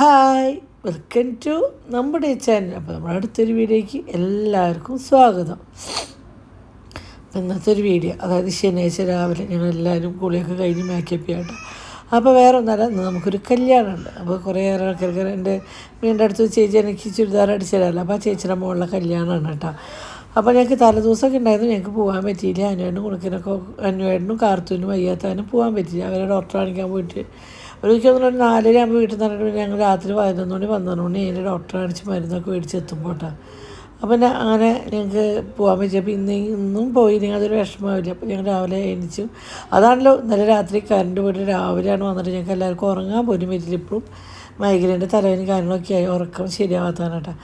Hi welcome to നമ്മുടെ channel അപ്പോൾ നമ്മുടെ അടുത്തൊരു വീഡിയോയ്ക്ക് എല്ലാവർക്കും സ്വാഗതം. ഇന്നത്തെ ഒരു വീഡിയോ അതായത് ശനിയാഴ്ച രാവിലെ ഞങ്ങൾ എല്ലാവരും കുളിയൊക്കെ കഴിഞ്ഞ് മേക്കപ്പ് ചെയ്യട്ടോ. അപ്പോൾ വേറെ ഒന്നല്ല നമുക്കൊരു കല്യാണമുണ്ട്. അപ്പോൾ കുറേ ആൾക്കാർക്ക് എന്റെ വീടിന്റെ അടുത്ത് ചേച്ചി എനിക്ക് ചുരിദാർ അടിച്ചതല്ല. അപ്പോൾ ആ ചേച്ചിയുടെ മോളിലെ കല്യാണമാണ് കേട്ടോ. അപ്പോൾ ഞങ്ങൾക്ക് തലേദിവസമൊക്കെ ഉണ്ടായിരുന്നു. ഞങ്ങൾക്ക് പോകാൻ പറ്റിയില്ല. അനുവേണ്ടും കുണക്കിനൊക്കെ അനുവേണ്ടും കാർത്തൂനും വയ്യാത്തവനും പോകാൻ പറ്റിയില്ല. അവരെ ഡോക്ടറെ കാണിക്കാൻ പോയിട്ട് ഒരു ദിവസം ഒരു നാലര ആകുമ്പോൾ വീട്ടിൽ നിന്ന് പറഞ്ഞിട്ട് ഞങ്ങൾ രാത്രി പതിനൊന്ന് മണി പന്ത്രണ്ട് മണി അതിന്റെ ഡോക്ടറെ കാണിച്ച് മരുന്നൊക്കെ മേടിച്ച് എത്തുമ്പോട്ടാ അപ്പം ഞാൻ അങ്ങനെ ഞങ്ങൾക്ക് പോകാൻ പറ്റിയപ്പോൾ ഇന്ന് ഇന്നും പോയില്ലെങ്കിൽ അതൊരു വിഷമമില്ല അപ്പോൾ ഞങ്ങൾ രാവിലെ എണീച്ചു. അതാണല്ലോ ഇന്നലെ രാത്രി കറണ്ട് പോയിട്ട് രാവിലെയാണ് വന്നിട്ട് ഞങ്ങൾക്ക് എല്ലാവർക്കും ഉറങ്ങാൻ പോലും പറ്റില്ല ഇപ്പോഴും മൈഗ്രൈന്റെ തലവേദന കാര്യങ്ങളൊക്കെ ആയി. ഉറക്കം ശരിയാവാത്തതാണ് കേട്ടോ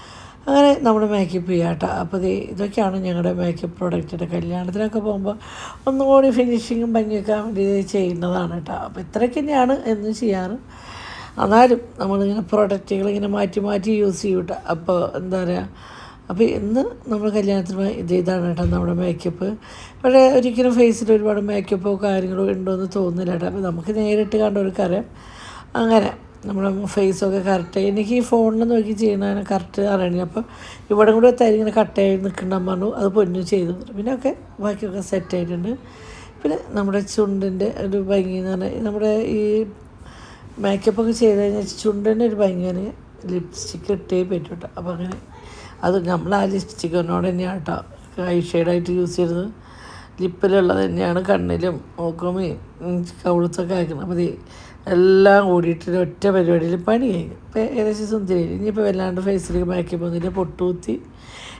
അങ്ങനെ നമ്മൾ മേക്കപ്പ് ചെയ്യാം കേട്ടോ അപ്പോൾ ഇത് ഇതൊക്കെയാണ് ഞങ്ങളുടെ മേക്കപ്പ് പ്രോഡക്റ്റിന്റെ കല്യാണത്തിനൊക്കെ പോകുമ്പോൾ ഒന്നുകൂടി ഫിനിഷിങ്ങും ഭംഗിയൊക്കെ വേണ്ടി ചെയ്യുന്നതാണ് കേട്ടോ അപ്പോൾ ഇത്രയൊക്കെ തന്നെയാണ് എന്നും ചെയ്യാറ്. എന്നാലും നമ്മളിങ്ങനെ പ്രോഡക്റ്റുകൾ ഇങ്ങനെ മാറ്റി മാറ്റി യൂസ് ചെയ്യും കേട്ടോ അപ്പോൾ എന്താ പറയുക അപ്പോൾ ഇന്ന് നമ്മൾ കല്യാണത്തിന് ഇത് ഇതാണ് കേട്ടോ നമ്മുടെ മേക്കപ്പ് ഇവിടെ ഒരിക്കലും ഫേസിൽ ഒരുപാട് മേക്കപ്പോ കാര്യങ്ങളോ ഉണ്ടോ എന്ന് തോന്നുന്നില്ല കേട്ടോ അപ്പോൾ നമുക്ക് നേരിട്ട് കണ്ടവർക്കറിയാം അങ്ങനെ നമ്മുടെ ഫേസൊക്കെ കറക്റ്റ് എനിക്ക് ഈ ഫോണിൽ നോക്കി ചെയ്യണതിനെ കറക്റ്റ് അറിയണേ അപ്പം ഇവിടെ കൂടെ തരി ഇങ്ങനെ കട്ടായി നിൽക്കണം പറഞ്ഞു. അത് പൊന്നു ചെയ്തു. പിന്നെ ഒക്കെ ബാക്കിയൊക്കെ സെറ്റ് ആയിട്ടുണ്ട്. പിന്നെ നമ്മുടെ ചുണ്ടിന്റെ ഒരു ഭംഗി എന്ന് പറഞ്ഞാൽ നമ്മുടെ ഈ മേക്കപ്പ് ഒക്കെ ചെയ്ത് കഴിഞ്ഞാൽ ചുണ്ടിന്റെ ഒരു ഭംഗിയാണ് ലിപ്സ്റ്റിക്ക് ഇട്ടേ പറ്റും കേട്ടോ അപ്പോൾ അങ്ങനെ അത് നമ്മൾ ആ ലിപ്സ്റ്റിക്കിനോട് തന്നെയാണ് കേട്ടോ ഐ ഷെയ്ഡായിട്ട് യൂസ് ചെയ്തത് ലിപ്പിലുള്ളത് തന്നെയാണ് കണ്ണിലും മൂക്കുമേയും കവിളത്തൊക്കെ ആക്കുന്നത്. അപ്പോൾ എല്ലാം കൂടിയിട്ട് ഒറ്റ പരിപാടിയിൽ പണി കഴിഞ്ഞു. ഇപ്പോൾ ഏകദേശം സുന്ദരി ഇനിയിപ്പോൾ വല്ലാണ്ട് ഫേസിലേക്ക് മേക്കപ്പ് പോകുന്നില്ല പൊട്ടുകുത്തി.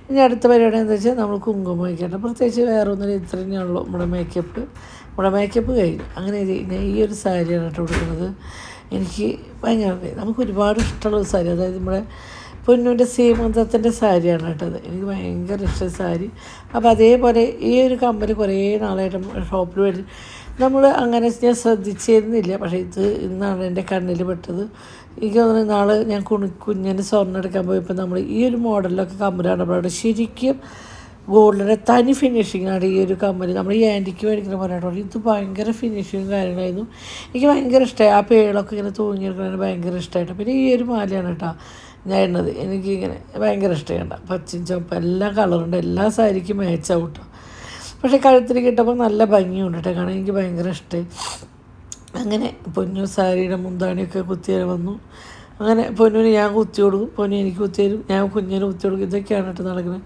ഇനി അടുത്ത പരിപാടി എന്താ വെച്ചാൽ നമ്മൾ കുങ്കുമം വയ്ക്കട്ടെ പ്രത്യേകിച്ച് വേറെ ഒന്നും ഇത്ര തന്നെയാണല്ലോ നമ്മുടെ മേക്കപ്പ് നമ്മുടെ മേക്കപ്പ് കഴിഞ്ഞു. അങ്ങനെ ഞാൻ ഈ ഒരു സാരിയാണ് കേട്ടോ കൊടുക്കുന്നത് എനിക്ക് ഭയങ്കര നമുക്ക് ഒരുപാട് ഇഷ്ടമുള്ള ഒരു സാരി അതായത് നമ്മുടെ പൊന്നൂന്റെ സീമന്തത്തിന്റെ സാരിയാണ് കേട്ടത് എനിക്ക് ഭയങ്കര ഇഷ്ടം സാരി അപ്പോൾ അതേപോലെ ഈ ഒരു കമ്പനി കുറേ നാളായിട്ട് ഷോപ്പിൽ വരും. നമ്മൾ അങ്ങനെ ഞാൻ ശ്രദ്ധിച്ചിരുന്നില്ല. പക്ഷേ ഇത് ഇന്നാണ് എന്റെ കണ്ണിൽ പെട്ടത്. എനിക്ക് തോന്നുന്നു നാളെ ഞാൻ കുണി കുഞ്ഞിന് സ്വർണം എടുക്കാൻ പോയപ്പോൾ നമ്മൾ ഈ ഒരു മോഡലിലൊക്കെ അവിടെ ശരിക്കും ഗോൾഡിന്റെ തനി ഫിനിഷിങ്ങാണ് ഈ ഒരു കമ്മൽ നമ്മൾ ഈ ആന്റിക്ക് മേടിക്കുന്ന പറയാട്ടോ ഇത് ഭയങ്കര ഫിനിഷിങ്ങും കാര്യങ്ങളായിരുന്നു. എനിക്ക് ഭയങ്കര ഇഷ്ടമായി. ആ പേളൊക്കെ ഇങ്ങനെ തൂങ്ങിയെടുക്കുന്നത് ഭയങ്കര ഇഷ്ടമായിട്ട്. പിന്നെ ഈ ഒരു മാലയാണ് കേട്ടോ ഞാൻ ഇടുന്നത്. എനിക്കിങ്ങനെ ഭയങ്കര ഇഷ്ടമാണ് പച്ചയും ചുവപ്പ് എല്ലാ കളറുണ്ട് എല്ലാ സാരിക്കും മാച്ചാവും കേട്ടോ. പക്ഷേ കഴുത്തിൽ കിട്ടുമ്പോൾ നല്ല ഭംഗിയുണ്ട് കേട്ടോ. കാരണം എനിക്ക് ഭയങ്കര ഇഷ്ടമായി അങ്ങനെ പൊന്നു സാരിയുടെ മുന്താണിയൊക്കെ കുത്തിയാൽ വന്നു. അങ്ങനെ പൊന്നുവിന് ഞാൻ കുത്തി കൊടുക്കും. പൊന്നു എനിക്ക് കുത്തി തരും. ഞാൻ കുഞ്ഞിന് കുത്തി കൊടുക്കും. ഇതൊക്കെയാണ് കേട്ടോ നടക്കുന്നത്.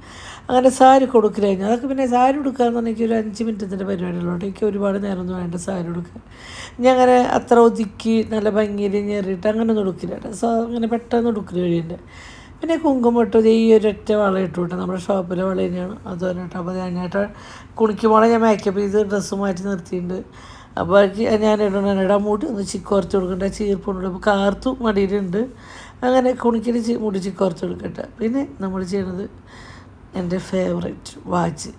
അങ്ങനെ സാരി കൊടുക്കലായിരുന്നു അതൊക്കെ പിന്നെ സാരി കൊടുക്കുക എന്ന് പറഞ്ഞാൽ ഒരു അഞ്ച് മിനിറ്റത്തിന്റെ പരിപാടിയുള്ളൂ എനിക്ക് ഒരുപാട് നേരമൊന്നും വേണ്ട സാരി കൊടുക്കാൻ ഞാൻ അങ്ങനെ അത്ര ഒതുക്കി നല്ല ഭംഗിയിൽ ഞെറിയിട്ട് അങ്ങനെ ഒന്നും കൊടുക്കില്ല കേട്ടോ. സോ അങ്ങനെ പെട്ടെന്ന് കൊടുക്കൽ കഴിയുന്നുണ്ട് പിന്നെ കുങ്കുമം ഇട്ടത് ഈ ഒരൊറ്റ വള ഇട്ടു കേട്ടോ നമ്മുടെ ഷോപ്പിലെ വള തന്നെയാണ്. അത് അപ്പോൾ അതിനായിട്ട് കുണിക്കുമ്പോൾ ഞാൻ മേക്കപ്പ് ചെയ്ത് ഡ്രസ്സ് മാറ്റി നിർത്തിയിട്ടുണ്ട്. അപ്പോൾ ഞാൻ ഇടണം ഇടാൻ മുടി ഒന്ന് ചിക്കോർത്ത് കൊടുക്കട്ടെ ചീർപ്പുണ്ട് അപ്പോൾ കാർത്തും മടിയിലുണ്ട്. അങ്ങനെ കുണിക്കിന് മുടി ചിക്കോർത്ത് കൊടുക്കട്ടെ. പിന്നെ നമ്മൾ ചെയ്യണത് എന്റെ ഫേവറേറ്റ് വാച്ച്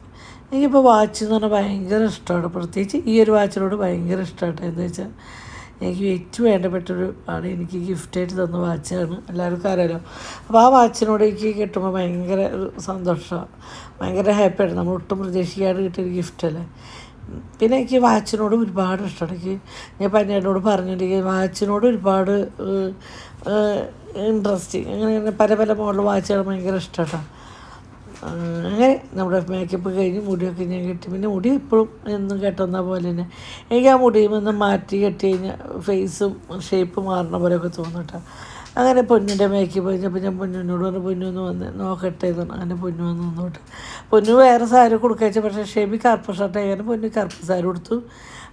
എനിക്കിപ്പോൾ വാച്ച് എന്ന് പറഞ്ഞാൽ ഭയങ്കര ഇഷ്ടമാണ് പ്രത്യേകിച്ച് ഈ ഒരു വാച്ചിനോട് ഭയങ്കര ഇഷ്ടമായിട്ട് എന്താ വെച്ചാൽ എനിക്ക് ഏറ്റവും വേണ്ടപ്പെട്ടൊരു ആണ് എനിക്ക് ഗിഫ്റ്റായിട്ട് തന്ന വാച്ചാണ്. എല്ലാവർക്കും അറിയാലോ. അപ്പോൾ ആ വാച്ചിനോട് എനിക്ക് കിട്ടുമ്പോൾ ഭയങ്കര ഒരു സന്തോഷമാണ് ഭയങ്കര ഹാപ്പിയാണ് നമ്മൾ ഒട്ടും പ്രതീക്ഷിക്കാതെ കിട്ടിയൊരു ഗിഫ്റ്റല്ലേ പിന്നെ എനിക്ക് വാച്ചിനോട് ഒരുപാട് ഇഷ്ടമാണ്. എനിക്ക് ഞാൻ പന്നേനോട് പറഞ്ഞിട്ടുണ്ടെങ്കിൽ വാച്ചിനോട് ഒരുപാട് ഇൻട്രസ്റ്റിങ് അങ്ങനെ പല പല മോഡൽ വാച്ചുകൾ ഭയങ്കര ഇഷ്ടമാണ് അങ്ങനെ നമ്മുടെ മേക്കപ്പ് കഴിഞ്ഞ് മുടിയൊക്കെ ഞാൻ കെട്ടി. പിന്നെ മുടി ഇപ്പോഴും എന്നും കെട്ടുന്ന പോലെ തന്നെ. എനിക്ക് ആ മുടിയിൽ നിന്ന് മാറ്റി കെട്ടി കഴിഞ്ഞാൽ ഫേസും ഷേപ്പ് മാറുന്ന പോലെയൊക്കെ തോന്നിട്ടാ അങ്ങനെ പൊന്നിന്റെ മേക്കപ്പ് പോയിഞ്ഞപ്പോൾ ഞാൻ പൊന്നിനോട് പറഞ്ഞു പൊന്നൊന്ന് വന്ന് നോക്കട്ടെ എന്ന് പറഞ്ഞു. അങ്ങനെ പൊന്നു വന്ന് നിന്നോട്ട്. പൊന്നു വേറെ സാരി കൊടുക്കാച്ച പക്ഷേ ഷെബി കറുപ്പ് ഷർട്ട് അങ്ങനെ പൊന്നു കറുപ്പ് സാരി കൊടുത്തു.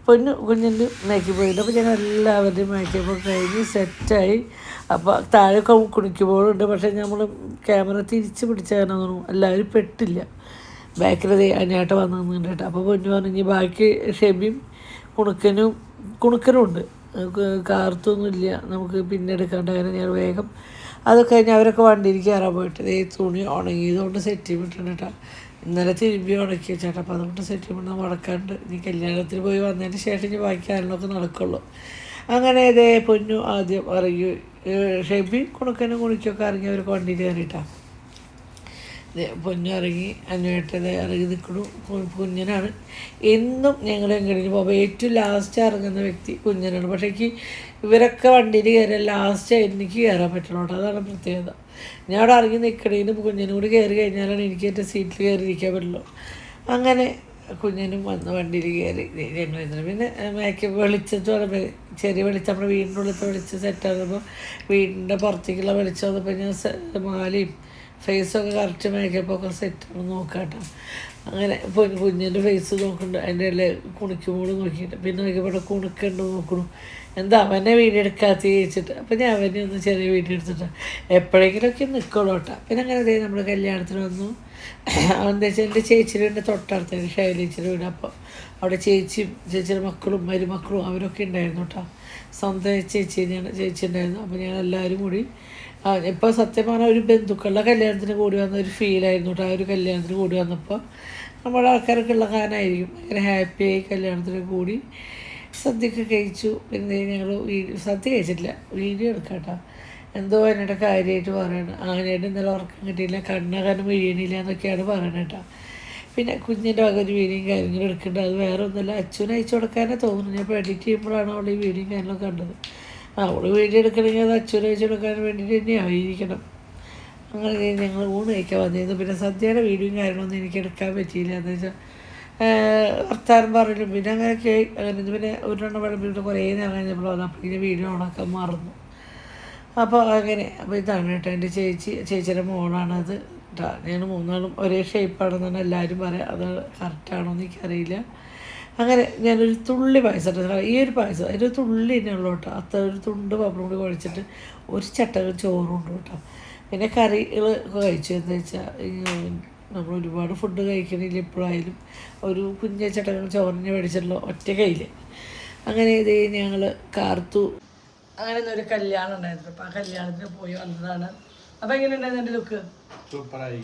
പൊന്നു കുഞ്ഞിന്റെ മേക്ക് പോയിട്ട് അപ്പോൾ ഞാൻ എല്ലാവരുടെയും മേക്കപ്പ് കഴിഞ്ഞ് സെറ്റായി. അപ്പോൾ താഴെ കുണിക്കുമ്പോഴുണ്ട്. പക്ഷേ നമ്മൾ ക്യാമറ തിരിച്ച് പിടിച്ചാൽ തോന്നുന്നു എല്ലാവരും പെട്ടില്ല. ബാക്കിൽ അതിനായിട്ട് വന്നു നിന്നിട്ട് അപ്പോൾ പൊന്നു പറഞ്ഞു ബാക്കി ഷെബിയും കുണുക്കനും കുണുക്കനും ഉണ്ട് കാർത്തൊന്നുമില്ല. നമുക്ക് പിന്നെ എടുക്കാണ്ട് അങ്ങനെ ഞാൻ വേഗം അതൊക്കെ കഴിഞ്ഞ് അവരൊക്കെ വണ്ടിയിൽ കയറാൻ പോയിട്ട് ഈ തുണി ഉണങ്ങിയതുകൊണ്ട് സെറ്റ് ചെയ്തിട്ടുണ്ട് കേട്ടോ ഇന്നലെ തിരുമ്പി ഉണക്കി ചേട്ടാ അപ്പോൾ അതുകൊണ്ട് സെറ്റ് ചെയ്യുമ്പോൾ മുടക്കാണ്ട് ഇനി കല്യാണത്തിന് പോയി വന്നതിന് ശേഷം ഇനി ബാക്കി കാര്യങ്ങളൊക്കെ നടക്കുള്ളൂ. അങ്ങനെ ഇതേ പൊന്നു ആദ്യം ഇറങ്ങി ഷെബി കുണുക്കനും കുണിക്കൊക്കെ ഇറങ്ങി അവർക്ക് വണ്ടിയിൽ കയറിയിട്ടാണ് ദേ പൊന്നു ഇറങ്ങി അന്വേട്ടത് ഇറങ്ങി നിൽക്കണു കുഞ്ഞനാണ്. എന്നും ഞങ്ങൾ എങ്ങനെയും പോകുമ്പോൾ ഏറ്റവും ലാസ്റ്റ് ഇറങ്ങുന്ന വ്യക്തി കുഞ്ഞനാണ്. പക്ഷേ എനിക്ക് ഇവരൊക്കെ വണ്ടിയിൽ കയറിയാൽ ലാസ്റ്റ് എനിക്ക് കയറാൻ പറ്റുള്ളൂ അതാണ് പ്രത്യേകത. ഞാൻ അവിടെ ഇറങ്ങി നിൽക്കണേനും കുഞ്ഞനും കൂടി കയറി കഴിഞ്ഞാലാണ് എനിക്ക് എന്റെ സീറ്റിൽ കയറി ഇരിക്കാൻ പറ്റുള്ളൂ. അങ്ങനെ കുഞ്ഞനും വന്ന് വണ്ടിയിൽ കയറി. ഞങ്ങൾ ഇരുന്നു പിന്നെ മേക്കപ്പ് വെളിച്ചത്ത് പറയുമ്പോൾ ചെറിയ വെളിച്ചം. നമ്മുടെ വീടിന്റെ ഉള്ളിലത്തെ വെളിച്ചം സെറ്റ് ആകുമ്പോൾ വീടിന്റെ പുറത്തേക്കുള്ള വെളിച്ചം വന്നപ്പോൾ ഞാൻ മാലയും ഫേസൊക്കെ കറക്റ്റ് മേക്കപ്പൊക്കെ സെറ്റ് നോക്കാട്ടോ. അങ്ങനെ പൊ- കുഞ്ഞിന്റെ ഫേസ് നോക്കുന്നുണ്ട് അതിന്റെ ഇടയിൽ കുണിക്കുമ്പോൾ നോക്കിയിട്ട്. പിന്നെ നോക്കിയപ്പോൾ ഇവിടെ കുണുക്കുണ്ട് നോക്കണു. എന്താ അവനെ വീഡിയോ എടുക്കാത്ത ചോദിച്ചിട്ട്. അപ്പം ഞാൻ അവനെ ഒന്ന് ചെറിയ വീഡിയോ എടുത്തിട്ട് എപ്പോഴെങ്കിലുമൊക്കെ നിൽക്കുള്ളൂ കേട്ടോ. പിന്നെ അങ്ങനെ ദേ നമ്മൾ കല്യാണത്തിന് വന്നു. എന്താ വെച്ചാൽ എന്റെ ചേച്ചിയുടെ വീടിന്റെ തൊട്ടടുത്തായിരുന്നു ശൈലേച്ചിയുടെ വീട്. അപ്പോൾ അവിടെ ചേച്ചിയും ചേച്ചിയുടെ മക്കളും മരുമക്കളും അവരൊക്കെ ഉണ്ടായിരുന്നു കേട്ടോ. സ്വന്തം ചേച്ചി ഞാൻ ചേച്ചി ഉണ്ടായിരുന്നു. അപ്പോൾ ഞാൻ എല്ലാവരും കൂടി ഇപ്പോൾ സത്യം പറഞ്ഞാൽ ഒരു ബന്ധുക്കളുടെ കല്യാണത്തിന് കൂടി വന്ന ഒരു ഫീലായിരുന്നു കേട്ടോ ആ ഒരു കല്യാണത്തിന് കൂടി വന്നപ്പോൾ നമ്മുടെ ആൾക്കാരൊക്കെ ഉള്ള കാരണമായിരിക്കും ഭയങ്കര ഹാപ്പിയായി കല്യാണത്തിന് കൂടി സദ്യയൊക്കെ കഴിച്ചു. പിന്നെ ഞങ്ങൾ വീഡിയോ സദ്യ കഴിച്ചിട്ടില്ല. വീഡിയോ എടുക്കാം കേട്ടോ എന്തോ എന്നോട് കാര്യമായിട്ട് പറയണം. ആനയുടെ ഇന്നലെ ഉറക്കം കിട്ടിയില്ല. കണ്ണകനം വീഴണില്ല എന്നൊക്കെയാണ് പറയണത് കേട്ടോ പിന്നെ കുഞ്ഞിന്റെ വക ഒരു വീഡിയോയും കാര്യങ്ങളും എടുക്കേണ്ടത് അത് വേറെ ഒന്നുമില്ല അച്ഛനും അയച്ചു കൊടുക്കാനേ തോന്നുന്നു. ഞാൻ ഇപ്പോൾ എഡിറ്റ് ചെയ്യുമ്പോഴാണ് അവൾ ഈ വീഡിയോയും കാര്യങ്ങളൊക്കെ കണ്ടത്. അവൾ വീഡിയോ എടുക്കണമെങ്കിൽ അത് അച്ഛൻ അയച്ചു കൊടുക്കാൻ വേണ്ടിയിട്ട് തന്നെ ആയിരിക്കണം. അങ്ങനെ ഞങ്ങൾ ഊണ് കഴിക്കാൻ വന്നിരുന്നു. പിന്നെ സദ്യയുടെ വീഡിയോയും കാര്യങ്ങളൊന്നും എനിക്ക് എടുക്കാൻ പറ്റിയില്ല. എന്ന് വെച്ചാൽ വർത്താനം പറയലും പിന്നെ അങ്ങനെ കേ- അങ്ങനെ പിന്നെ ഒരു രണ്ടെണ്ണം വിളമ്പിട്ട് കുറേ നേരം കഴിഞ്ഞപ്പോൾ വന്നപ്പോൾ ഇങ്ങനെ വീഡിയോ ഓണാക്കാൻ മറന്നു. അപ്പോൾ അങ്ങനെ അപ്പോൾ ഇതാണ് കേട്ടോ എന്റെ ചേച്ചി ചേച്ചിയുടെ മോളാണത് ഞാൻ മൂന്നാളും ഒരേ ഷേപ്പാണെന്നാണ് എല്ലാവരും പറയാം. അത് കറക്റ്റാണോ എന്ന് എനിക്കറിയില്ല. അങ്ങനെ ഞാനൊരു തുള്ളി പായസം ഈ ഒരു പായസം അതിന്റെ തുള്ളി തന്നെ ഉള്ളൂ കേട്ടോ. അത്ര ഒരു തുണ്ട് പപ്പടം കൂടി കുഴച്ചിട്ട് ഒരു ചട്ടകം ചോറുണ്ട് കേട്ടോ. പിന്നെ കറികൾ കഴിച്ചു. എന്ന് വെച്ചാൽ നമ്മൾ ഒരുപാട് ഫുഡ് കഴിക്കണില്ല എപ്പോഴായാലും ഒരു കുഞ്ഞ ചട്ടകൾ ചോറിന് മേടിച്ചിട്ടുള്ള ഒറ്റ കയ്യിൽ അങ്ങനെ ഇത് ഞങ്ങൾ കാർത്തു. അങ്ങനെ ഒരു കല്യാണം ഉണ്ടായിരുന്നു. അപ്പോൾ ആ കല്യാണത്തിന് പോയി വന്നതാണ്. അപ്പം എങ്ങനെ ഉണ്ടായിരുന്നു എന്റെ ലുക്ക് സൂപ്പറായി.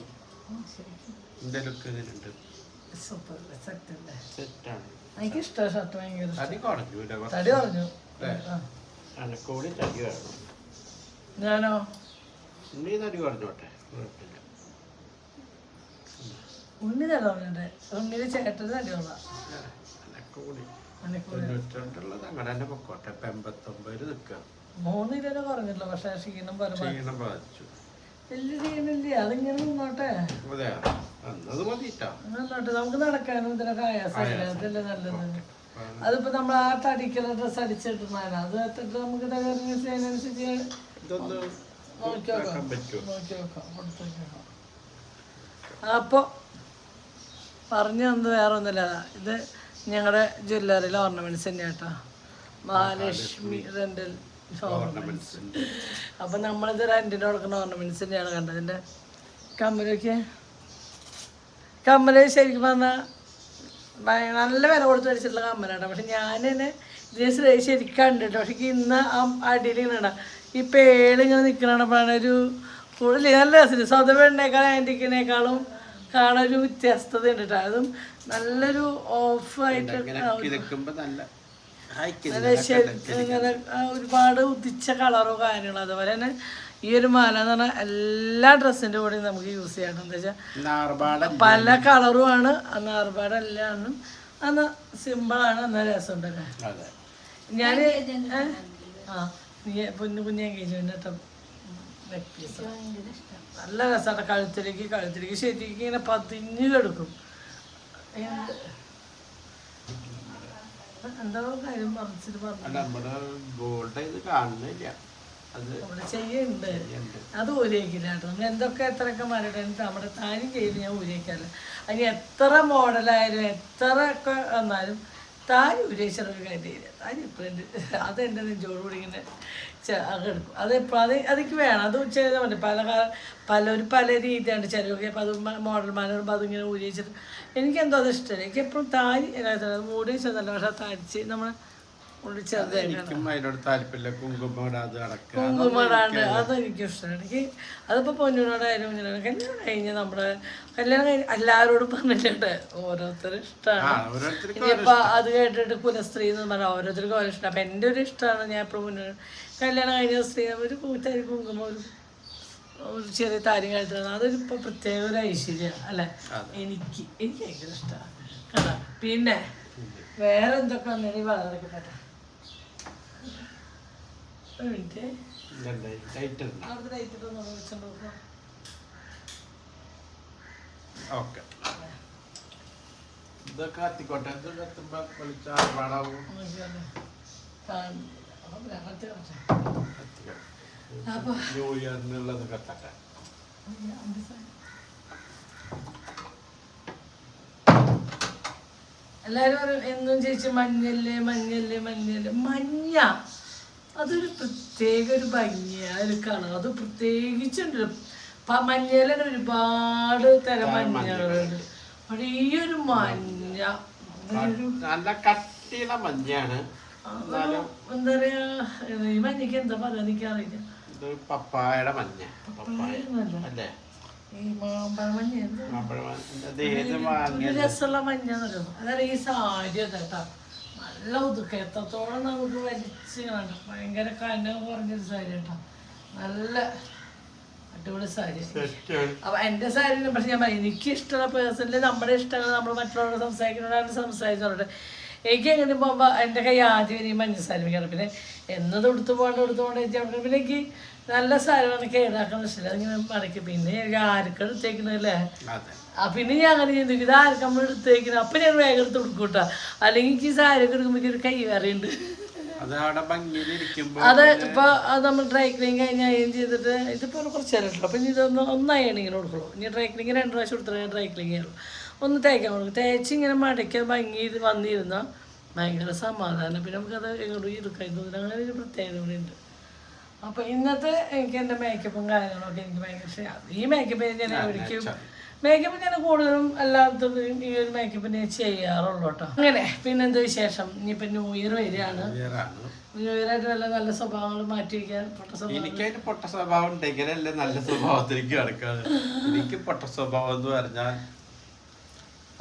ലുക്ക് സൂപ്പർ സെറ്റ് സെറ്റാണ്. എനിക്ക് ഇഷ്ടമാണ് ഷർട്ട് ഭയങ്കര. തടി കുറഞ്ഞു തടി അനക്കോടി തടി വേണം ഞാനോ? നീ തടി കുറഞ്ഞോട്ടെ ഉണ്ണി തടി പറഞ്ഞിട്ട് ഉണ്ണിയുടെ ചേട്ടന് തടി അനക്കോടി. അനക്കൂടെ. തൊണ്ണൂറ്റിരണ്ടുള്ളത് അങ്ങനെ തന്നെ പൊക്കോട്ടെ. ഇപ്പൊ എൺപത്തൊമ്പതിൽ നിൽക്കുക മൂന്ന് കിലോ കുറഞ്ഞിട്ടില്ല പക്ഷേ ക്ഷീണം ബാധിച്ചു. അതിങ്ങനെ നിന്നോട്ടെ. അതെ അന്നത് മതിട്ടാ. നിന്നോട്ടെ നമുക്ക് നടക്കാനും ഇതിനൊക്കെ ആയാസമില്ല അതല്ലേ നല്ലത്. അതിപ്പോ നമ്മൾ ആ തടിക്കുന്ന ഡ്രസ് അടിച്ചിട്ടുണ്ടാണ് അത് എത്തിട്ട് നമുക്ക് അതിനനുസരിച്ച് നോക്കി അപ്പോൾ പറഞ്ഞു തന്നത് വേറെ ഒന്നുമില്ല. ഇത് ഞങ്ങളുടെ ജ്വല്ലറിയിലെ ഓർണമെന്റ്സ് തന്നെയാട്ടോ. മഹാലക്ഷ്മി. റെന്റൽ ഓർണമെന്റ്സ് അപ്പൊ നമ്മളിത് റെന്റിന് കൊടുക്കുന്ന ഓർണമെന്റ്സ് തന്നെയാണ് കണ്ടത്. എന്റെ കമ്മലൊക്കെ കമ്മൽ ശരിക്കും പറഞ്ഞാൽ നല്ല വില കൊടുത്ത് മേടിച്ചിട്ടുള്ള കമ്മലാണ് പക്ഷെ ഞാൻ തന്നെ ഇതിനെ ശ്ര- ശരിക്കും കണ്ടിട്ട് പക്ഷെ ഇന്ന് ആ അടിയിൽ ഇങ്ങനെ. ഈ പേൾ ഇങ്ങനെ നിൽക്കണപ്പോഴാണ് ഒരു കൂടുതൽ നല്ല രസമില്ല? സ്വതം ഉണ്ടേക്കാളും ആന്റിക്കിനേക്കാളും കാണാൻ ഒരു വ്യത്യസ്തത ഉണ്ട് കേട്ടോ. അതും നല്ലൊരു ഓഫായിട്ട് കിതക്കുമ്പോ ഇങ്ങനെ ആ ഒരുപാട് ഉദിച്ച കളറോ കാര്യങ്ങളോ അതുപോലെ തന്നെ ഈ ഒരു മാല എന്ന് പറഞ്ഞാൽ എല്ലാ ഡ്രസ്സിന്റെ കൂടെ നമുക്ക് യൂസ് ചെയ്യണം എന്താ വെച്ചാൽ പല കളറുമാണ് നാർബാട് എല്ലാം അന്ന് സിമ്പിളാണ് എന്നാൽ രസമുണ്ടല്ലേ അതെ. ഞാൻ ആ നീ കുഞ്ഞു കുഞ്ഞു എൻഗേജ്മെന്റ് കേട്ടോ നെക്ലേസ് നല്ല രസമാണ്. കഴുത്തിലേക്ക് കഴുത്തിലേക്ക് ശരിക്കും ഇങ്ങനെ പതിഞ്ഞ് കിടക്കും. എന്ത് കാര്യം പറിച്ചിട്ട് പറഞ്ഞു അല്ല നമ്മുടെ ഗോൾഡ് ഇത് കാണുന്നില്ല. അത് അവിടെ ചെയ്യുന്നുണ്ട് ഉണ്ട്. അത് ഊരേക്കില്ല കേട്ടോ. നമ്മൾ എന്തൊക്കെ എത്രയൊക്കെ മാറിയിട്ട് നമ്മുടെ താനും ചെയ്ത് ഞാൻ ഊരേക്കല്ല അതിന് എത്ര മോഡലായാലും എത്ര ഒക്കെ വന്നാലും താൻ ഉരേശ്വരൊക്കെ കാര്യമില്ല താൻ ഇപ്പോഴുണ്ട്. അതെന്റെ നെഞ്ചോട് കൂടി ഇങ്ങനെ എടുക്കും. അത് ഇപ്പോൾ അത് അതിക്ക് വേണം. അത് ചെയ്താൽ മതി. പല പലരും പല രീതിയാണ് ചിലവൊക്കെ അപ്പോൾ അത് മോഡൽ മാനോടുമ്പോൾ അതിങ്ങനെ വെച്ചിട്ട്. എനിക്കെന്തോ അത് ഇഷ്ടമല്ല എനിക്ക് എപ്പോഴും താരി മൂടി വെച്ചാൽ നല്ല പക്ഷേ തടിച്ച് നമ്മൾ ഉള്ളിൽ ചെറുതായി എനിക്കും അതിനോട് താല്പര്യമില്ല. കുങ്കുമം ഇടാതെ നടക്കുക. കുങ്കുമടാണ്ട് അതെനിക്ക് ഇഷ്ടമാണ് എനിക്ക് അതിപ്പോൾ പൊന്നിനോടായാലും കുഞ്ഞിനോട് കല്യാണം കഴിഞ്ഞ് നമ്മുടെ കല്യാണം കഴിഞ്ഞ് എല്ലാവരോടും പറഞ്ഞിട്ടുണ്ട്. ഓരോരുത്തരും ആ ഇഷ്ടമാണ് ഓരോരുത്തർക്കും ഇനിയിപ്പോൾ അത് കേട്ടിട്ട് കുലസ്ത്രീ എന്ന് പറഞ്ഞാൽ ഓരോരുത്തർക്കും ഓരോ ഇഷ്ടം. അപ്പം എന്റെ ഒരു ഇഷ്ടമാണ് ഞാൻ എപ്പോഴും മുന്നേ കല്യാണം കഴിഞ്ഞ സ്ത്രീ ഒരു കൂറ്റാരി കുങ്കുമം ഒരു ഒരു ചെറിയ താരം കഴിച്ചത് അതൊരു ഇപ്പൊ പ്രത്യേക ഒരു ഐശ്വര്യം അല്ലെ? എനിക്ക് എനിക്ക് ഭയങ്കര ഇഷ്ടമാണ്. പിന്നെ വേറെ എന്തൊക്കെ വന്നേനി വളരെ കേട്ടെ ഒരു മിനിറ്റ് ഇതുണ്ട്, light ഉണ്ട്. അവിടുത്തെ ലൈറ്റ് ഒന്ന് വെച്ചോണ്ട് നോക്കാം ഓക്കെ. ഇതൊക്കെ കത്തിക്കോട്ടെ. ഇത് കത്തുമ്പോ വിളിച്ചാൽ പാടാവും. അപ്പൊ ന്യൂ ഇയറിനുള്ളത് കത്തട്ടെ. എല്ലാരും പറയും എന്നും ചേച്ചി മഞ്ഞല്ലേ മഞ്ഞല്ലേ മഞ്ഞല്ലേ. മഞ്ഞ. അതൊരു പ്രത്യേക ഒരു ഭംഗിയാണ് ഒരു കളർ. അത് പ്രത്യേകിച്ചുണ്ട് മഞ്ഞയിലെ ഒരുപാട് തരം മഞ്ഞകളുണ്ട് പക്ഷെ ഈ ഒരു മഞ്ഞ നല്ല കട്ടിയുള്ള മഞ്ഞാണ് എന്താ പറയാ ഈ മഞ്ഞക്ക് എന്താ പറയാ എനിക്കറിയില്ല പപ്പായയുടെ മഞ്ഞ. അല്ലേ? രസമുള്ള മഞ്ഞ എന്നറിയോ അതായത് ഈ സാരി കേട്ടോ. നല്ല ഒതുക്കം. എത്രത്തോളം നമുക്ക് വലിച്ച് കാണാം. ഭയങ്കര കനം കുറഞ്ഞൊരു സാരി കേട്ടോ നല്ല അടിപൊളി സാരി അപ്പൊ എന്റെ സാരി പക്ഷെ ഞാൻ പറയും, എനിക്ക് ഇഷ്ടമുള്ള പേഴ്സണലി നമ്മുടെ ഇഷ്ടങ്ങൾ നമ്മൾ മറ്റുള്ളവരോട് സംസാരിക്കുന്നവരാണ് സംസാരിച്ചോട്ടെ എനിക്ക് എങ്ങനെ പോകുമ്പോൾ എന്റെ കൈ ആദ്യം ഇനി മഞ്ഞ സാരി വയ്ക്കണം പിന്നെ എന്നത് ഉടുത്ത് പോകണ്ട ഉടുത്ത് പോകണ്ട പിന്നെ എനിക്ക് നല്ല സാരി വേണം ഏതാക്കാൻ ഇഷ്ടമില്ല. അതിങ്ങനെ മടക്കി പിന്നെ എനിക്ക് ആർക്കും എടുത്തേക്കണല്ലേ അതെ. ആ പിന്നെ ഞാൻ അങ്ങനെ ചിന്തിക്കും ഇതാരും നമ്മൾ എടുത്തേക്കുന്നത് അപ്പം ഞാൻ വേഗം എടുത്ത് കൊടുക്കൂട്ടാ. അല്ലെങ്കിൽ എനിക്ക് ഈ സാരി ഒക്കെ എടുക്കുമ്പോൾ ഒരു കൈ വേറെയുണ്ട്. അത് ഇപ്പൊ നമ്മൾ ഡ്രൈ ക്ലീൻ കഴിഞ്ഞ് അയൺ ചെയ്തിട്ട് ഇതിപ്പോ കുറച്ച് നേരം ഇട്ടു അപ്പൊ ഇതൊന്ന് ഒന്ന് അയണിങ്ങനെ കൊടുക്കുള്ളൂ ഇനി ഡ്രൈ ക്ലീൻ രണ്ട് പ്രാവശ്യം കൊടുത്തിട്ട് ഡ്രൈ ക്ലീൻ ചെയ്യുള്ളൂ ഒന്ന് തേക്കാൻ കൊടുക്കും തേച്ച് ഇങ്ങനെ മടക്കി ഭംഗി ഇത് വന്നിരുന്ന ഭയങ്കര സമാധാനം. പിന്നെ നമുക്കത് എങ്ങോട്ടും എടുക്കാൻ തോന്നില്ല. അങ്ങനെ ഒരു പ്രത്യേകത കൂടി ഉണ്ട്. അപ്പൊ ഇന്നത്തെ എനിക്ക് എന്റെ മേക്കപ്പും കാര്യങ്ങളൊക്കെ എനിക്ക് ഭയങ്കര ഈ മേക്കപ്പ് ഞാൻ ഒരിക്കലും മേക്കപ്പ് ഞാൻ കൂടുതലും എല്ലാത്തും ഈ ഒരു മേക്കപ്പ് ഞാൻ ചെയ്യാറുള്ളൂ കേട്ടോ. അങ്ങനെ പിന്നെന്ത് വിശേഷം? ഇനിയിപ്പോൾ ന്യൂ ഇയർ വരികയാണ്. ന്യൂ ഇയർ ആയിട്ട് വല്ല നല്ല സ്വഭാവങ്ങൾ മാറ്റി വയ്ക്കാൻ പൊട്ട സ്വഭാവം എനിക്കതിന് പൊട്ട സ്വഭാവം ഉണ്ടെങ്കിലല്ലേ നല്ല സ്വഭാവത്തിലേക്ക് കിടക്കാറ് എനിക്ക് പൊട്ട സ്വഭാവം എന്ന് പറഞ്ഞാൽ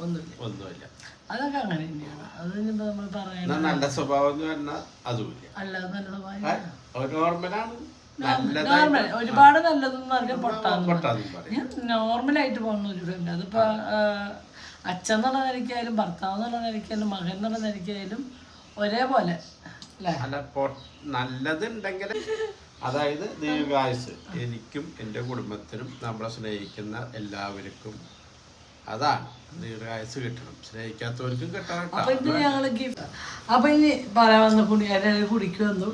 ഒന്നുമില്ല. ഒന്നുമില്ല. അതൊക്കെ അങ്ങനെ തന്നെയാണ്. അത് നമ്മൾ പറയുന്നത് നല്ല സ്വഭാവം എന്ന് പറഞ്ഞാൽ അതുമില്ല. അല്ലാതെ നല്ല സ്വഭാവം നോർമലാണ് നോർമൽ ഒരുപാട് നല്ലതെന്ന് പറഞ്ഞാൽ പൊട്ടാന്ന് നോർമൽ ആയിട്ട് നോർമലായിട്ട് പോകുന്ന ഒരു ഫ്രണ്ട് അതിപ്പോ അച്ഛൻ എന്നുള്ള നിലയ്ക്കായാലും ഭർത്താവ് എന്നുള്ള നിലയ്ക്കായാലും മകൻ എന്നുള്ള നിലയ്ക്കായാലും ഒരേപോലെ നല്ലതുണ്ടെങ്കിൽ അതായത് ദീർഘായുസ്. എനിക്കും എന്റെ കുടുംബത്തിനും നമ്മളെ സ്നേഹിക്കുന്ന എല്ലാവർക്കും അതാണ്. ദീർഘായുസ് കിട്ടണം. സ്നേഹിക്കാത്തവർക്കും കിട്ടണം അപ്പൊ. ഇത് ഞങ്ങൾ ഗിഫ്റ്റ് അപ്പൊ ഇനി പറയാൻ വന്ന കുടിയാരെ കുടിക്കുമെന്നു.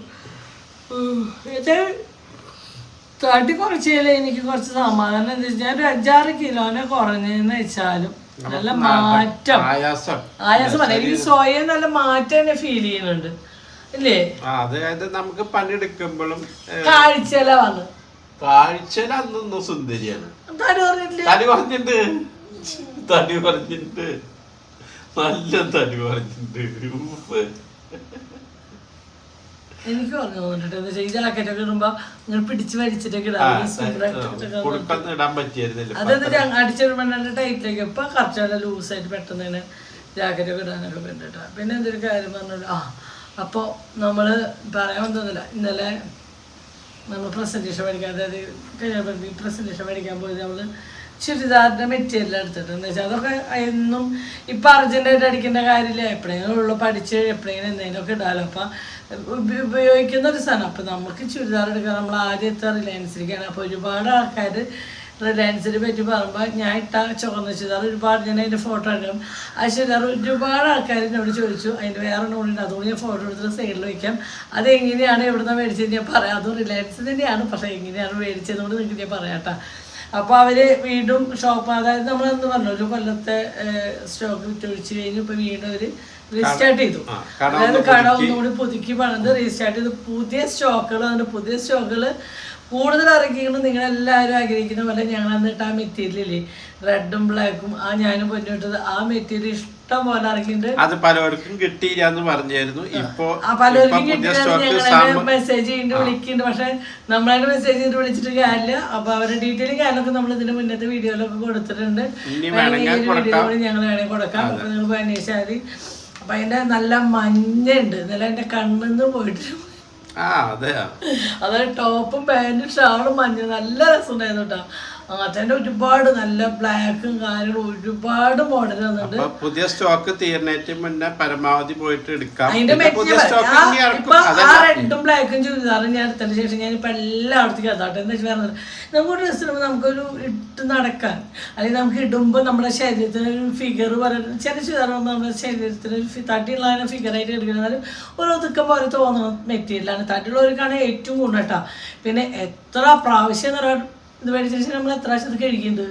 തടി കുറച്ചില്ലേ എനിക്ക് കുറച്ച് സമാധാനം എന്താ വെച്ചാൽ ഒരു അഞ്ചാറ് കിലോനെ കുറഞ്ഞെന്ന് വെച്ചാലും നല്ല മാറ്റം. ആയാസം. ആയാസം പറയാം എനിക്ക് സ്വയം നല്ല മാറ്റം തന്നെ ഫീൽ ചെയ്യുന്നുണ്ട്. ഇല്ലേ? അതായത് നമുക്ക് പണിയെടുക്കുമ്പോഴും കാഴ്ചല വന്ന്. കാഴ്ചല അന്നൊന്നും സുന്ദരിയാണ്. തടി പറഞ്ഞിട്ട് തടി പറഞ്ഞിട്ട് നല്ല തടി പറഞ്ഞിട്ടുണ്ട് ഉഫ്. എനിക്ക് പറഞ്ഞു തോന്നിട്ട് എന്താ വെച്ചാൽ ഈ ജാക്കറ്റ് ഒക്കെ ഇടുമ്പോ ഇങ്ങനെ പിടിച്ച് വലിച്ചിട്ടൊക്കെ ഇടാം. ഇടാൻ പറ്റിയിരുന്നില്ല അതായത് അടിച്ചിടുമ്പോൾ നല്ല ടൈറ്റിലേക്ക് ഇപ്പൊ കുറച്ചുകൂടെ ലൂസായിട്ട് പെട്ടെന്ന് തന്നെ ജാക്കറ്റ് ഒക്കെ ഇടാനൊക്കെ പറ്റിട്ടാ പിന്നെ എന്തൊരു കാര്യം പറഞ്ഞല്ലോ ആ അപ്പോൾ നമ്മൾ പറയാൻ തോന്നില്ല ഇന്നലെ നമ്മൾ പ്രസന്റേഷൻ പഠിക്കാൻ അതായത് കഴിഞ്ഞ പ്രസന്റേഷൻ മേടിക്കാൻ പോയത് നമ്മൾ ചുരിദാറിന്റെ മെറ്റീരിയൽ എടുത്തിട്ട് എന്ന് വെച്ചാൽ അതൊക്കെ എന്നും ഇപ്പം അർജന്റായിട്ട് അടിക്കേണ്ട കാര്യമില്ല. എപ്പോഴെങ്കിലും ഉള്ളു പഠിച്ച് എപ്പോഴെങ്കിലും എന്തെങ്കിലുമൊക്കെ ഇടാലോ. അപ്പം ഉപയോഗിക്കുന്ന ഒരു സാധനം. അപ്പം നമുക്ക് ചുരിദാർ എടുക്കാൻ നമ്മൾ ആദ്യത്തെ റിലയൻസിലേക്കാണ്. അപ്പോൾ ഒരുപാട് ആൾക്കാർ റിലയൻസിനെ പറ്റി പറയുമ്പോൾ ഞാൻ ഇട്ട ചുവന്ന ചുരിദാർ ഒരുപാട് ഞാൻ അതിന്റെ ഫോട്ടോ എടുക്കും. ആ ചുരിദാർ ഒരുപാട് ആൾക്കാർ എന്നോട് ചോദിച്ചു. അതിന്റെ വേറെ ഉണ്ട് അതുകൊണ്ട് ഞാൻ ഫോട്ടോ എടുത്തിട്ട് സൈഡിൽ വയ്ക്കാം അത് എങ്ങനെയാണ് എവിടുന്ന് മേടിച്ചത് ഞാൻ പറയാം. അതും റിലയൻസ് തന്നെയാണ്. പക്ഷെ എങ്ങനെയാണ് മേടിച്ചതെന്നോട് നിങ്ങൾക്ക് ഞാൻ പറയാം കേട്ടോ. അപ്പോൾ അവർ വീണ്ടും ഷോപ്പ് അതായത് നമ്മളെന്ന് പറഞ്ഞു ഒരു കൊല്ലത്തെ സ്റ്റോക്ക് വിറ്റൊഴിച്ച് കഴിഞ്ഞ് ഇപ്പോൾ വീണ്ടും അവർ റീസ്റ്റാർട്ട് ചെയ്തു. അതായത് കട ഒന്നുകൂടി പുതുക്കി പണിത് റീസ്റ്റാർട്ട് ചെയ്തു. പുതിയ സ്റ്റോക്കുകൾ അതിന്റെ പുതിയ സ്റ്റോക്കുകൾ കൂടുതൽ ഇറക്കിക്കണം നിങ്ങളെല്ലാവരും ആഗ്രഹിക്കുന്ന. പോലെ ഞങ്ങൾ എന്നിട്ട് ആ മെറ്റീരിയൽ റെഡും ബ്ലാക്കും ആ ഞാനും പൊന്നിട്ടത് ആ മെറ്റീരിയൽ ഇഷ്ടം പോലെ ഇറക്കിയിട്ടുണ്ട് അത് പലവർക്കും കിട്ടിയില്ല എന്ന് പറഞ്ഞായിരുന്നു. ഇപ്പോ സ്റ്റോക്ക് ഞങ്ങളെ മെസ്സേജ് ചെയ്യേണ്ടി വിളിക്കുന്നുണ്ട്. പക്ഷെ നമ്മളായിട്ട് മെസ്സേജ് ചെയ്തിട്ട് വിളിച്ചിട്ട് കാര്യമില്ല. അപ്പൊ അവരുടെ ഡീറ്റെയിലും കാര്യമൊക്കെ നമ്മൾ ഇതിന്റെ മുന്നത്തെ വീഡിയോയിലൊക്കെ കൊടുത്തിട്ടുണ്ട്. വീഡിയോ കൂടി ഞങ്ങൾ വേണമെങ്കിൽ കൊടുക്കാം. അപ്പൊ നിങ്ങൾ അന്വേഷിച്ചാൽ മതി. അപ്പൊ അതിന്റെ നല്ല മഞ്ഞുണ്ട് ഇന്നലെ എന്റെ കണ്ണിന്ന് പോയിട്ട് അതായത് ടോപ്പും പാന്റും ഷാളും മഞ്ഞ. നല്ല രസമുണ്ടായിരുന്നു കേട്ടോ അങ്ങനത്തെ ഒരുപാട് നല്ല ബ്ലാക്കും കാര്യങ്ങളും ഒരുപാട് മോഡൽ വന്നിട്ടുണ്ട് പുതിയ സ്റ്റോക്ക് തീർന്നേറ്റ് മുന്നേ പരമാവധി പോയിട്ട് എടുക്കാം. ഇപ്പൊ ആ റെഡും ബ്ലാക്കും ചുരിദാറും ഞാൻ എടുത്തതിന് ശേഷം ഞാൻ ഇപ്പൊ എല്ലായിടത്തേക്കും അതാട്ടെ. എന്ന് വെച്ചാൽ നമുക്ക് ഡ്രസ്സ് ഇടുമ്പോൾ നമുക്കൊരു ഇട്ട് നടക്കാൻ. അല്ലെങ്കിൽ നമുക്ക് ഇടുമ്പോൾ നമ്മുടെ ശരീരത്തിന് ഒരു ഫിഗർ പറയുന്നത് ചില ചുരിദാർ നമ്മുടെ ശരീരത്തിന് ഒരു തട്ടിയുള്ള ഫിഗർ ആയിട്ട് എടുക്കുന്നത് ഓരോ ഒതുക്കം പോലെ തോന്നുന്ന മെറ്റീരിയലാണ് തട്ടിയുള്ളവർക്കാണ് ഏറ്റവും കൂടുതൽ കേട്ടോ. പിന്നെ എത്ര പ്രാവശ്യം എന്ന് പറയാൻ ഇത് മേടിച്ചതിന് ശേഷം നമ്മൾ എത്ര പ്രാവശ്യം ഇത് കഴിക്കുന്നുണ്ട്.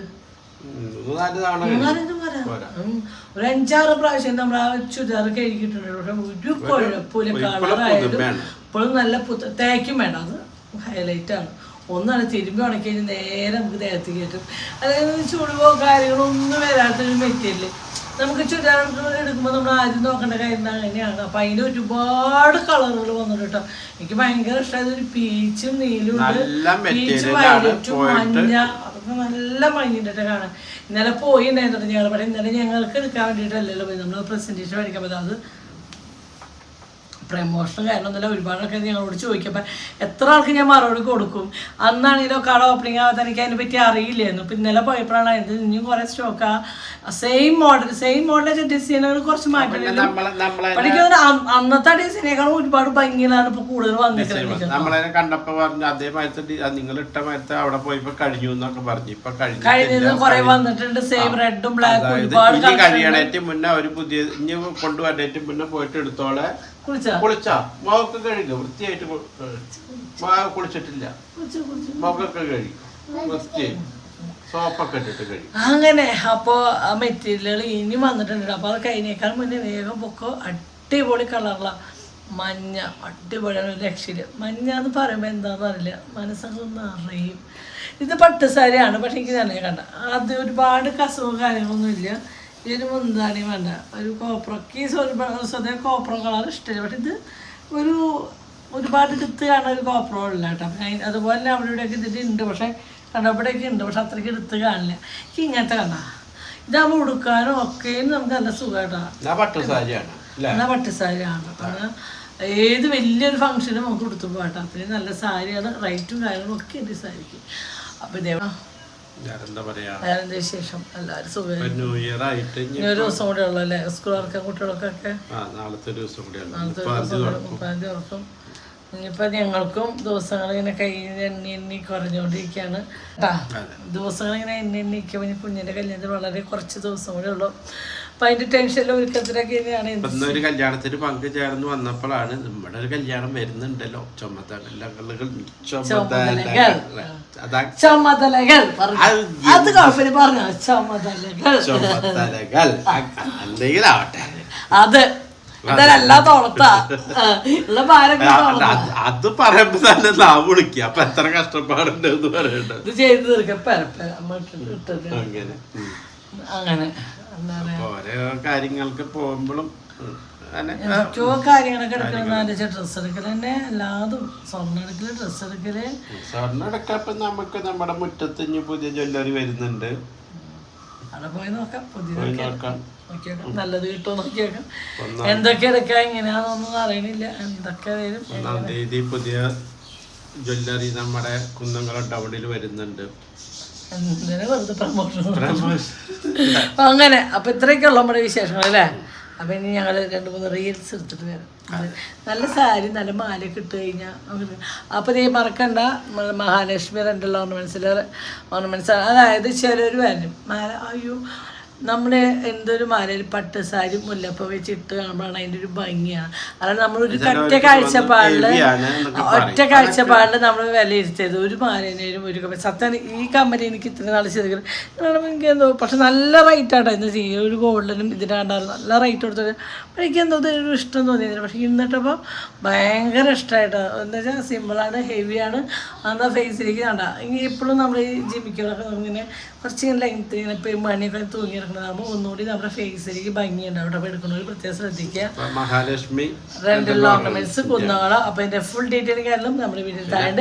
ഒരു അഞ്ചാറ് പ്രാവശ്യം നമ്മൾ ആ ചുരിദാർ കഴുകിയിട്ടുണ്ട്. പക്ഷെ ഒരു കുഴപ്പമില്ല. കളറായാലും. ഇപ്പോഴും നല്ല പുത്ത തേക്കും വേണ്ട അത് ഹൈലൈറ്റ് ആണ്. ഒന്നാണ് തിരുമ്പി ഉണക്കി കഴിഞ്ഞാൽ നേരെ നമുക്ക് ദേഹത്ത് കയറ്റും. അതായത് ചുളിവോ കാര്യങ്ങളോ ഒന്നും വരാത്തൊരു മെറ്റീരിയൽ നമുക്ക് ചുരിദാർ എടുക്കുമ്പോൾ നമ്മൾ ആദ്യം നോക്കേണ്ട കാര്യം അങ്ങനെയാണ്. അപ്പം അതിന് ഒരുപാട് കളറുകൾ വന്നിട്ട് കേട്ടോ എനിക്ക് ഭയങ്കര ഇഷ്ടമായത് ഒരു പീച്ചും നീലും പീച്ച് വയലറ്റും മഞ്ഞ. അതൊക്കെ നല്ല മഞ്ഞിട്ടൊക്കെ കാണാൻ. ഇന്നലെ പോയി ഉണ്ടായിരുന്നു ഞങ്ങൾ ഇവിടെ ഇന്നലെ ഞങ്ങൾക്ക് എടുക്കാൻ വേണ്ടിയിട്ടല്ലല്ലോ പോയി. നമ്മൾ പ്രസന്റേഷൻ മേടിക്കാൻ പറ്റും അത് പ്രമോഷൻ കാര്യമൊന്നുമില്ല ഒരുപാട് ആൾക്കാർ ഞങ്ങളോട് ചോദിക്കുമ്പോൾ എത്ര ആൾക്ക് ഞാൻ മറുപടി കൊടുക്കും? അന്നാണെങ്കിലോ കട ഓപ്പണിംഗ് ആവാത്ത എനിക്ക് അതിനെ പറ്റി അറിയില്ലായിരുന്നു. ഇപ്പം ഇന്നലെ പോയപ്പോഴാണ് ഇത് ഇനിയും കുറേ സ്റ്റോക്കാ സെയിം മോഡൽ സെയിം മോഡൽ ഡിസൈനുകൾ കുറച്ച് മാറ്റം നമ്മളെ നമ്മളെ എനിക്ക് തോന്നുന്നു അന്ന് അന്നത്തെ ഡിസൈനേക്കാളും ഒരുപാട് ഭംഗിയിലാണ് ഇപ്പോൾ കൂടുതൽ വന്നിട്ടുള്ളത് നമ്മളെ കണ്ടപ്പോൾ പറഞ്ഞു അതേമാതിരത്തെ നിങ്ങൾ ഇട്ട മാതിരത്തെ അവിടെ പോയപ്പോ കഴിഞ്ഞു എന്നൊക്കെ പറഞ്ഞു. ഇപ്പൊ കഴിഞ്ഞു കഴിഞ്ഞത് കുറെ വന്നിട്ടുണ്ട്. സെയിം റെഡും ബ്ലാക്കും ഒരുപാട് കഴിയണേറ്റ് മുന്നേ ഒരു പുതിയ ഇനി കൊണ്ടുവരേറ്റ് മുന്നേ പോയിട്ട് എടുത്തോളെ. കുളിച്ചാ? മുഖമൊക്കെ കഴുകുക വൃത്തിയായിട്ട് കുളിച്ചിട്ടില്ല. കുളിച്ചു കുളിച്ചു? മുഖമൊക്കെ കഴുകി വൃത്തിയായി. സോപ്പൊക്കെ ഇട്ടിട്ട് കഴുകി. അങ്ങനെ അപ്പോൾ ആ മെറ്റീരിയലുകൾ ഇനി വന്നിട്ടുണ്ട് അപ്പോൾ അത് കഴിഞ്ഞേക്കാൾ മുന്നേ വേഗം പൊക്കോ. അടിപൊളി കളറുള്ള മഞ്ഞ അടിപൊളിയാണ് ഒരു രക്ഷയില്ല. മഞ്ഞ എന്ന് പറയുമ്പോൾ എന്താണെന്ന് അറിയില്ല. മനസ്സൊക്കെ ഒന്ന് അറിയും ഇത് പട്ട് സാരിയാണ് പക്ഷേ എനിക്ക് തന്നെ കണ്ട. അത് ഒരുപാട് കസവും കാര്യങ്ങളൊന്നും ഇല്ല. ഇതിന് മുന്താണി വേണ്ട. ഒരു കോപ്രക്ക് സ്വതേ കോപ്ര കളർ ഇഷ്ടമില്ല പക്ഷെ ഇത് ഒരു ഒരുപാട് എടുത്ത് കാണാൻ ഒരു കോപ്രോ ഇല്ല കേട്ടോ. അപ്പം അതുപോലെ അവിടെ ഇവിടെയൊക്കെ ഇതിന്റെ ഉണ്ട് പക്ഷേ കണ്ടപ്പോഴേക്ക് ഉണ്ട് പക്ഷെ അത്രയ്ക്ക് എടുത്ത് കാണില്ല. എനിക്ക് ഇങ്ങനത്തെ കണ്ടാ ഇതാകുമ്പോൾ ഉടുക്കാനും ഒക്കെയും നമുക്ക് നല്ല സുഖമായിട്ടാണ് എന്നാ പട്ടു സാരിയാണ് എന്നാൽ അത് ഏത് വലിയൊരു ഫംഗ്ഷനും നമുക്ക് ഉടുത്തു പോകട്ടെ അത്രയും നല്ല സാരിയാണ് റേറ്റും കാര്യങ്ങളും ഒക്കെ ഉണ്ട് ഈ സാരിക്ക്. അപ്പം ഇതേ എന്താ പറയാ? വേറെ എന്താ വിശേഷം എല്ലാവരും സുഖം ന്യൂ ഇയർ ആയിട്ട് ഒരു ദിവസം കൂടെ ഉള്ളു അല്ലേ? സ്കൂൾ ഇറക്കാൻ കുട്ടികൾക്കൊക്കെ നാളത്തെ ഒരു ദിവസം മുപ്പതാം തീയതി ഉറക്കും. ഇനിയിപ്പോൾ ഞങ്ങൾക്കും ദിവസങ്ങൾ ഇങ്ങനെ കഴിഞ്ഞ് എണ്ണി എണ്ണി കുറഞ്ഞുകൊണ്ടിരിക്കുകയാണ് കേട്ടാ ദിവസങ്ങൾ ഇങ്ങനെ എണ്ണി എണ്ണി നിൽക്കുമ്പോൾ ഇനി കുഞ്ഞിന്റെ കല്യാണത്തിന് വളരെ കുറച്ച് ദിവസം കൂടെ ഉള്ളൂ. അപ്പം അതിന്റെ ടെൻഷനിലും ഒരുക്കത്തിലൊക്കെ ഇനിയാണ് ഇന്നൊരു കല്യാണത്തിന് പങ്കു ചേർന്ന് വന്നപ്പോഴാണ് നമ്മുടെ ഒരു കല്യാണം വരുന്നുണ്ടല്ലോ. ചുമതലകൾ ചുമതലകൾ അത് കുഴപ്പമില്ല പറഞ്ഞു ചുമതലകൾ. ചുമതലകൾ. എന്തെങ്കിലും ആവട്ടെ അത്. അത്. പറയുമ്പോ തന്നെ നാവ് വിളിക്കുക അപ്പൊ എത്ര കഷ്ടപ്പാടുണ്ട് എന്ന് പറയണ്ടത് ചെയ്ത് തീർക്കാം. അങ്ങനെ. അങ്ങനെ. ഓരോ കാര്യങ്ങൾക്ക് പോകുമ്പോഴും എന്തൊക്കെയോ കാര്യങ്ങളൊക്കെ എടുക്കണം ആലോചിച്ച ഡ്രസ്സ് എടുക്കൽ തന്നെ എല്ലാതും സ്വർണം എടുക്കൽ ഡ്രസ്സ് എടുക്കൽ. സ്വർണം എടുക്കപ്പോ നമുക്ക് നമ്മുടെ മുറ്റത്ത് ഇനി പുതിയ ജ്വല്ലറി വരുന്നുണ്ട്. അവിടെ പോയി നോക്കാം. പുതിയ നല്ലത് കിട്ടുമോ നോക്കിയേക്കാം. എന്തൊക്കെ എടുക്കാം എങ്ങനെയാണെന്നൊന്നും അറിയണില്ല. എന്തൊക്കെ വരും ഒന്നാം തീയതി പുതിയ ജ്വല്ലറി നമ്മുടെ കുന്നംകുളം ടൗണിൽ വരുന്നുണ്ട്. എന്തിനാ വെറുതെ പ്രമോഷൻ അങ്ങനെ. അപ്പൊ ഇത്രയൊക്കെ ഉള്ള നമ്മുടെ വിശേഷങ്ങൾ അല്ലേ? അപ്പൊ ഇനി ഞങ്ങൾ രണ്ട് മൂന്ന് റീൽസ് എടുത്തിട്ട് വരാം. നല്ല സാരി നല്ല മാലയൊക്കെ ഇട്ട് കഴിഞ്ഞാൽ അപ്പോൾ നീ മറക്കണ്ട മഹാലക്ഷ്മി രണ്ടുള്ള ഓർണമെന്റ്സിൽ ഓർണമെന്റ്സ് അതായത് ചിലർ വരും മാല അയ്യോ നമ്മൾ എന്തൊരു മാലയിൽ പട്ട് സാരി മുല്ലപ്പ വെച്ച് ഇട്ട് കാണുമ്പോഴാണ് അതിന്റെ ഒരു ഭംഗിയാണ്. അതാണ് നമ്മളൊരു ഒറ്റ കാഴ്ചപ്പാടിൽ ഒറ്റ കാഴ്ചപ്പാടിൽ നമ്മൾ വിലയിരുത്തിയത്. ഒരു മാലേനും ഒരു കമ്പനി സത്യം ഈ കമ്പനി എനിക്ക് ഇത്ര നാൾ കാണുമ്പോൾ എനിക്ക് എന്തോ പക്ഷെ നല്ല റേറ്റ് ആണ് ഇന്ന് ചെയ്യുക ഒരു ഗോൾഡിനും ഇതിന് കണ്ടാലും നല്ല റേറ്റ് കൊടുത്തത് പക്ഷെ എനിക്ക് എന്തോ ഒരു ഇഷ്ടം തോന്നിയത് പക്ഷെ ഇന്നിട്ടപ്പോൾ ഭയങ്കര ഇഷ്ടമായിട്ട് എന്താ വെച്ചാൽ സിമ്പിളാണ് ഹെവിയാണ് എന്നാൽ ഫേസിലേക്ക് കണ്ട. ഇനി എപ്പോഴും നമ്മൾ ഈ ജിമ്മിക്കലൊക്കെ ഇങ്ങനെ കുറച്ച് ഇങ്ങനെ ലെങ്ത്ത് ഇങ്ങനെ മണിയൊക്കെ തൂങ്ങി എടുക്കുന്നതാകുമ്പോൾ ഒന്നുകൂടി നമ്മുടെ ഫേസിലേക്ക് ഭംഗിയുണ്ടാവും അവിടെ എടുക്കണമെങ്കിൽ പ്രത്യേകം ശ്രദ്ധിക്കുക. മഹാലക്ഷ്മി രണ്ടുള്ള ഓർണമെന്റ്സ് കുന്നോള അപ്പൊ അതിന്റെ ഫുൾ ഡീറ്റെയിൽ കാരണം നമ്മുടെ വീട്ടിൽ താഴെ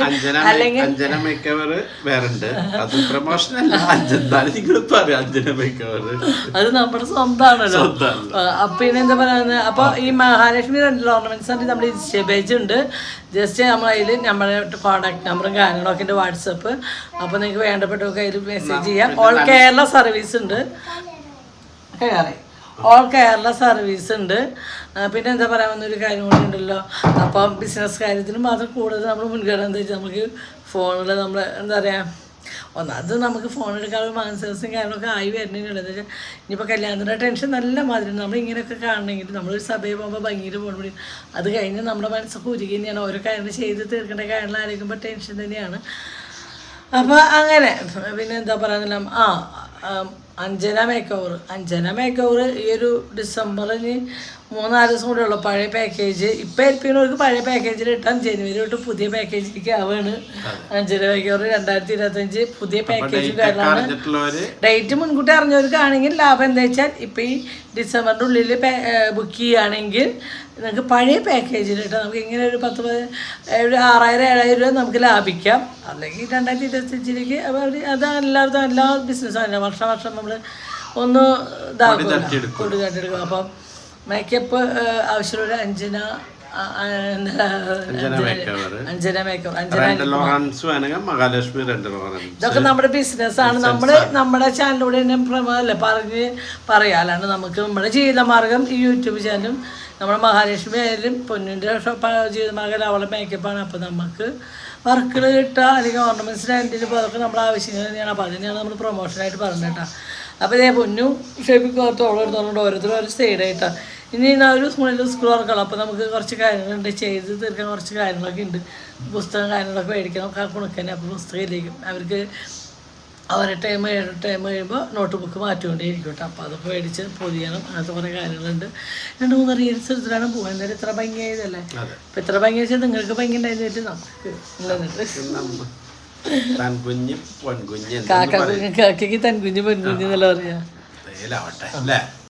അല്ലെങ്കിൽ അഞ്ജന മേക്കവർ വേറുണ്ട് അത് പ്രൊമോഷൻ അല്ല. അഞ്ജനാണ് നിങ്ങൾ പറയാം അഞ്ജന മേക്കവർ അത് നമ്മുടെ സ്വന്തമാണല്ലോ പിന്നെ എന്താ പറയുന്നത് അപ്പൊ ഈ മഹാലക്ഷ്മി രണ്ട് ഓർണമെന്റ്സ് ആയിട്ട് നമ്മുടെ ഇൻസ്റ്റ പേജ് ഉണ്ട്. ജസ്റ്റ് നമ്മൾ അതിൽ നമ്മുടെ കോൺടാക്ട് നമ്പറും കാര്യങ്ങളൊക്കെ ഉണ്ട് വാട്സപ്പ് അപ്പൊ നിങ്ങൾക്ക് വേണ്ടപ്പെട്ടവർക്ക് അതിൽ മെസ്സേജ് ചെയ്യാം. ഓൾ കേരള സർവീസ് ഉണ്ട്. കയറി ഓൾ കേരള സർവീസ് ഉണ്ട്. പിന്നെ എന്താ പറയാവുന്ന ഒരു കാര്യം കൂടി ഉണ്ടല്ലോ. അപ്പം ബിസിനസ് കാര്യത്തിന് മാത്രം കൂടുതൽ നമ്മൾ മുൻഗണന എന്താ വെച്ചാൽ നമുക്ക് ഫോണിൽ നമ്മൾ എന്താ പറയുക ഒന്നാമത് നമുക്ക് ഫോൺ എടുക്കാനുള്ള മാനസികസും കാര്യങ്ങളൊക്കെ ആയി വരുന്നതിനുള്ളത് എന്താ വെച്ചാൽ ഇനിയിപ്പോൾ കല്യാണത്തിന്റെ ടെൻഷൻ നല്ല മാതിരി നമ്മൾ ഇങ്ങനെയൊക്കെ കാണണമെങ്കിൽ നമ്മളൊരു സഭയിൽ പോകുമ്പോൾ ഭംഗിയിൽ പോകുമ്പോൾ അത് കഴിഞ്ഞ് നമ്മുടെ മനസ്സൊക്കെ ഉരുകി തന്നെയാണ്. ഓരോ കാര്യങ്ങൾ ചെയ്ത് തീർക്കേണ്ട കാര്യങ്ങൾ ആലോചിക്കുമ്പോൾ ടെൻഷൻ തന്നെയാണ്. അപ്പോൾ അങ്ങനെ പിന്നെ എന്താ പറയുന്നില്ല ആം, അഞ്ജന മേക്ക് അഞ്ജന മേക്ക് ഈ ഒരു ഡിസംബറിന് മൂന്നാൽ ദിവസം കൂടെ ഉള്ളു പഴയ പാക്കേജ് ഇപ്പം ഏൽപ്പിക്കുന്നവർക്ക് പഴയ പാക്കേജിൽ ഇട്ടാൽ ജനുവരി തൊട്ട് പുതിയ പാക്കേജിലേക്ക് ആവാണ് ജനുവരി രണ്ടായിരത്തി ഇരുപത്തി ഇരുപത്തഞ്ച് പുതിയ പാക്കേജും കാര്യങ്ങളാണ് അറിഞ്ഞിട്ടുള്ളവര് ഡേറ്റ് മുൻകൂട്ടി അറിഞ്ഞവർക്കാണെങ്കിൽ ലാഭം എന്താ വെച്ചാൽ ഇപ്പം ഈ ഡിസംബറിന്റെ ഉള്ളിൽ ബുക്ക് ചെയ്യുകയാണെങ്കിൽ നിങ്ങൾക്ക് പഴയ പാക്കേജിലിട്ട് നമുക്ക് ഇങ്ങനെ ഒരു പത്ത് പതി- ഒരു ആറായിരം ഏഴായിരം രൂപ നമുക്ക് ലാഭിക്കാം. അല്ലെങ്കിൽ രണ്ടായിരത്തി ഇരുപത്തഞ്ചിലേക്ക് അഞ്ചിലേക്ക് അവർ അത് എല്ലാവർക്കും എല്ലാ ബിസിനസ്സും വർഷം വർഷം നമ്മൾ ഒന്ന് ഇതാക്കും കൊടുക്കാട്ടെടുക്കുക അപ്പം മേക്കപ്പ് ആവശ്യമുള്ള ആ, അഞ്ജന ഇതൊക്കെ നമ്മുടെ ബിസിനസ് ആണ്. നമ്മൾ നമ്മുടെ ചാനലിലൂടെ തന്നെ പ്രമല്ലേ പറഞ്ഞ് പറയാലാണ് നമുക്ക് നമ്മുടെ ജീവിതമാർഗം ഈ യൂട്യൂബ് ചാനലും നമ്മുടെ മഹാലക്ഷ്മി ആയാലും പൊന്നിന്റെ ജീവിതമാർഗം അവളെ മേക്കപ്പാണ് അപ്പൊ നമുക്ക് വർക്കുകൾ കിട്ടുക അല്ലെങ്കിൽ രണ്ടിന് ഇപ്പോൾ അതൊക്കെ നമ്മുടെ ആവശ്യങ്ങൾ തന്നെയാണ്. അപ്പോൾ അതിനെയാണ് നമ്മൾ പ്രൊമോഷനായിട്ട് പറഞ്ഞത് കേട്ടോ. അപ്പോൾ ഇതേ പൊന്നു ഷേപ്പിക്കോർത്ത് ഓളം എടുത്തോണ്ട് ഓരോരുത്തരും ഓരോ സൈഡായിട്ടാണ് ഇനി ഒരു സ്കൂളിൽ സ്കൂൾ തുറക്കണം. അപ്പോൾ നമുക്ക് കുറച്ച് കാര്യങ്ങളുണ്ട്. ചെയ്ത് തീർക്കാൻ കുറച്ച് കാര്യങ്ങളൊക്കെ ഉണ്ട്. പുസ്തകം കാര്യങ്ങളൊക്കെ മേടിക്കണം. കുണക്കന്നെ അപ്പോൾ പുസ്തകം ഇല്ലേക്കും അവർക്ക് അവരെ ടൈം ഏഴ് ടൈം കഴിയുമ്പോൾ നോട്ട് ബുക്ക് മാറ്റിക്കൊണ്ടേയിരിക്കും കേട്ടോ അപ്പോൾ അതൊക്കെ മേടിച്ച് പൊതിയണം. അങ്ങനത്തെ കുറേ കാര്യങ്ങളുണ്ട്. രണ്ട് മൂന്ന് റീൽസ് എടുത്തിട്ടാണ് പോകുന്നത് എന്തായാലും ഇത്ര ഭംഗിയായതല്ലേ? ഇപ്പം ഇത്ര ഭംഗി വെച്ചാൽ നിങ്ങൾക്ക് ഭംഗി ഉണ്ടായിരുന്നു നമുക്ക് കാക്കി കാക്കയ്ക്ക് തൻകുഞ്ഞ് പെൺകുഞ്ഞ് എന്നല്ല പറയാ?